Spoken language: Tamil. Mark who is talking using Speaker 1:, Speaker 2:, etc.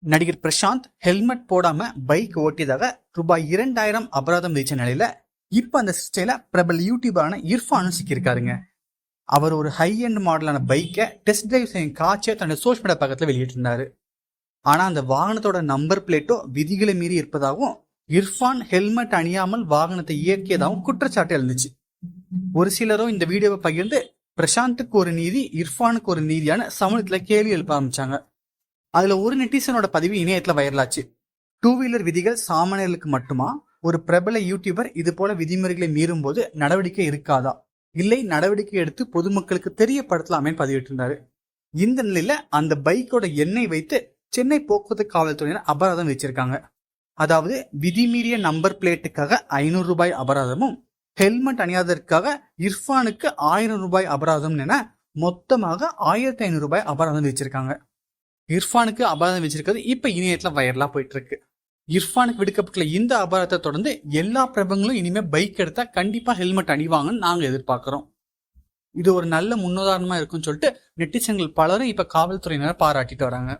Speaker 1: நடிகர் பிரசாந்த் ஹெல்மெட் போடாம பைக் ஓட்டியதாக ரூபாய் இரண்டாயிரம் அபராதம் விதிச்ச நிலையில இப்ப அந்த சிஸ்டைல பிரபல யூடியூபரான இர்ஃபானும் சிக்கியிருக்காருங்க. அவர் ஒரு ஹை எண்ட் மாடலான பைக்கை டெஸ்ட் டிரைவ் செய்யும் காட்சியை தன்னுடைய சோஷியல் மீடியா பக்கத்துல வெளியிட்டிருந்தாரு. ஆனா அந்த வாகனத்தோட நம்பர் பிளேட்டோ விதிகளை மீறி இருப்பதாகவும் இர்ஃபான் ஹெல்மெட் அணியாமல் வாகனத்தை இயக்கியதாகவும் குற்றச்சாட்டு எழுந்துச்சு. ஒரு சிலரோ இந்த வீடியோவை பகிர்ந்து பிரசாந்துக்கு ஒரு நீதி இர்ஃபானுக்கு ஒரு நீதியான சமூகத்துல கேள்வி எழுப்ப ஆரம்பிச்சாங்க. அதுல ஒரு நெட்டிசனோட பதிவு இணையத்துல வைரலாச்சு. டூ வீலர் விதிகள் சாமானியர்களுக்கு மட்டுமா? ஒரு பிரபல யூடியூபர் இது போல விதிமுறைகளை மீறும் போது நடவடிக்கை இருக்காதா? இல்லை நடவடிக்கை எடுத்து பொதுமக்களுக்கு தெரியப்படுத்தலாமேன்னு பதிவிட்டிருந்தாரு. இந்த நிலையில அந்த பைக்கோட எண்ணெய் வைத்து சென்னை போக்குவரத்து காவல்துறையினர் அபராதம் வச்சிருக்காங்க அதாவது விதிமீறிய நம்பர் பிளேட்டுக்காக ஐநூறு ரூபாய் அபராதமும் ஹெல்மெட் அணியாததற்காக இர்ஃபானுக்கு ஆயிரம் ரூபாய் அபராதம் என மொத்தமாக ஆயிரத்தி ஐநூறு ரூபாய் அபராதம் வச்சிருக்காங்க இர்ஃபானுக்கு அபராதம் வச்சிருக்கிறது இப்போ இணையத்தில் வைரலாக போயிட்டு இருக்கு இர்ஃபானுக்கு விடுக்கப்பட்டுள்ள இந்த அபராதத்தை தொடர்ந்து எல்லா பிரபங்களும் இனிமேல் பைக் எடுத்தால் கண்டிப்பாக ஹெல்மெட் அணிவாங்கன்னு நாங்கள் எதிர்பார்க்குறோம். இது ஒரு நல்ல முன்னுதாரணமாக இருக்கும்னு சொல்லிட்டு நெட்டிசன்கள் பலரும் இப்போ காவல்துறையினர் பாராட்டிட்டு வராங்க.